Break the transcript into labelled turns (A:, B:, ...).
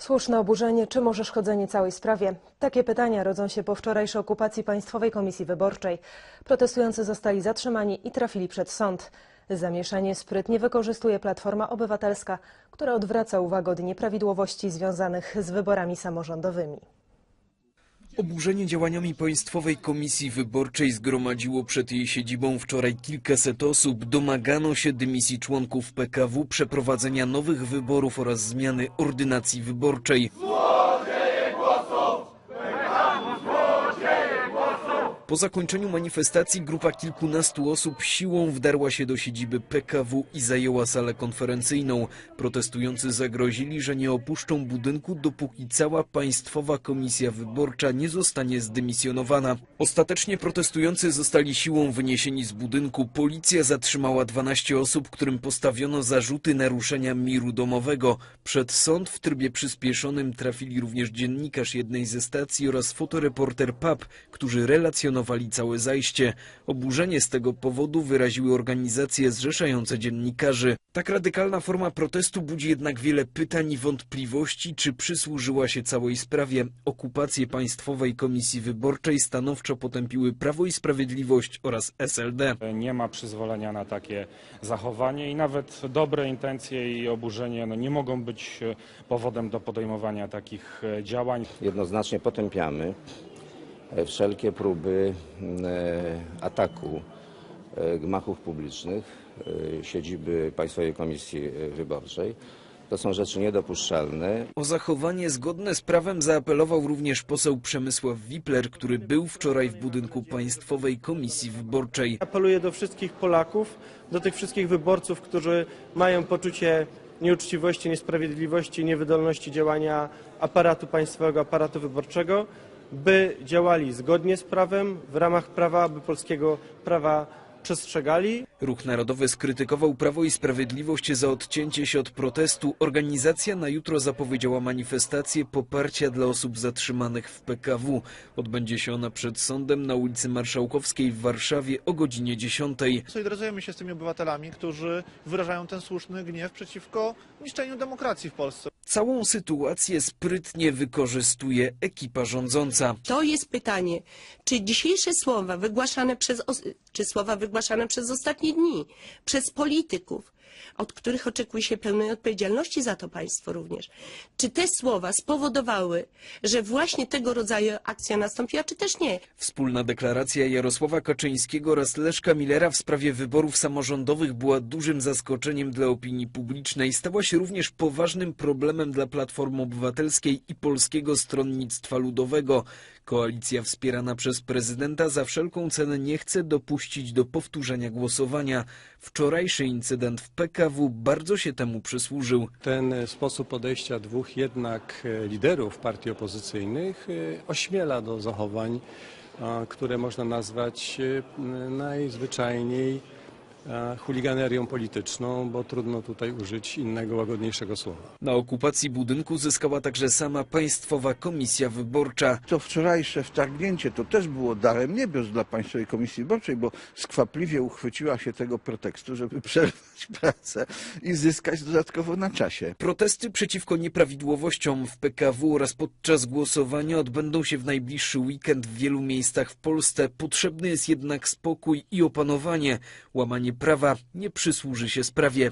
A: Słuszne oburzenie czy może szkodzenie całej sprawie? Takie pytania rodzą się po wczorajszej okupacji Państwowej Komisji Wyborczej. Protestujący zostali zatrzymani i trafili przed sąd. Zamieszanie sprytnie wykorzystuje Platforma Obywatelska, która odwraca uwagę od nieprawidłowości związanych z wyborami samorządowymi.
B: Oburzenie działaniami Państwowej Komisji Wyborczej zgromadziło przed jej siedzibą wczoraj kilkaset osób. Domagano się dymisji członków PKW, przeprowadzenia nowych wyborów oraz zmiany ordynacji wyborczej. Po zakończeniu manifestacji grupa kilkunastu osób siłą wdarła się do siedziby PKW i zajęła salę konferencyjną. Protestujący zagrozili, że nie opuszczą budynku, dopóki cała Państwowa Komisja Wyborcza nie zostanie zdymisjonowana. Ostatecznie protestujący zostali siłą wyniesieni z budynku. Policja zatrzymała 12 osób, którym postawiono zarzuty naruszenia miru domowego. Przed sąd w trybie przyspieszonym trafili również dziennikarz jednej ze stacji oraz fotoreporter PAP, którzy relacjonowali całe zajście. Oburzenie z tego powodu wyraziły organizacje zrzeszające dziennikarzy. Tak radykalna forma protestu budzi jednak wiele pytań i wątpliwości, czy przysłużyła się całej sprawie. Okupację Państwowej Komisji Wyborczej stanowczo potępiły Prawo i Sprawiedliwość oraz SLD.
C: Nie ma przyzwolenia na takie zachowanie i nawet dobre intencje i oburzenie no, nie mogą być powodem do podejmowania takich e, działań.
D: Jednoznacznie potępiamy wszelkie próby e, ataku e, gmachów publicznych, e, siedziby Państwowej Komisji e, Wyborczej. To są rzeczy niedopuszczalne.
B: O zachowanie zgodne z prawem zaapelował również poseł Przemysław Wipler, który był wczoraj w budynku Państwowej Komisji Wyborczej.
E: Apeluję do wszystkich Polaków, do tych wszystkich wyborców, którzy mają poczucie nieuczciwości, niesprawiedliwości, niewydolności działania aparatu państwowego, aparatu wyborczego, by działali zgodnie z prawem, w ramach prawa, aby polskiego prawa przestrzegali.
B: Ruch Narodowy skrytykował Prawo i Sprawiedliwość za odcięcie się od protestu. Organizacja na jutro zapowiedziała manifestację poparcia dla osób zatrzymanych w PKW. Odbędzie się ona przed sądem na ulicy Marszałkowskiej w Warszawie o godzinie 10.
F: Solidaryzujemy się z tymi obywatelami, którzy wyrażają ten słuszny gniew przeciwko niszczeniu demokracji w Polsce.
B: Całą sytuację sprytnie wykorzystuje ekipa rządząca.
G: To jest pytanie, czy dzisiejsze słowa wygłaszane przez, czy słowa wygłaszane przez ostatnie dni, przez polityków, od których oczekuje się pełnej odpowiedzialności za to państwo również, czy te słowa spowodowały, że właśnie tego rodzaju akcja nastąpiła, czy też nie?
B: Wspólna deklaracja Jarosława Kaczyńskiego oraz Leszka Millera w sprawie wyborów samorządowych była dużym zaskoczeniem dla opinii publicznej. Stała się również poważnym problemem dla Platformy Obywatelskiej i Polskiego Stronnictwa Ludowego. Koalicja wspierana przez prezydenta za wszelką cenę nie chce dopuścić do powtórzenia głosowania. Wczorajszy incydent w PKW bardzo się temu przysłużył.
H: Ten e, sposób podejścia dwóch jednak e, liderów partii opozycyjnych e, ośmiela do zachowań, które można nazwać najzwyczajniej chuliganerią polityczną, bo trudno tutaj użyć innego, łagodniejszego słowa.
B: Na okupacji budynku zyskała także sama Państwowa Komisja Wyborcza.
I: To wczorajsze wtargnięcie to też było darem niebios dla Państwowej Komisji Wyborczej, bo skwapliwie uchwyciła się tego pretekstu, żeby przerwać pracę i zyskać dodatkowo na czasie.
B: Protesty przeciwko nieprawidłowościom w PKW oraz podczas głosowania odbędą się w najbliższy weekend w wielu miejscach w Polsce. Potrzebny jest jednak spokój i opanowanie. Łamanie prawa nie przysłuży się sprawie.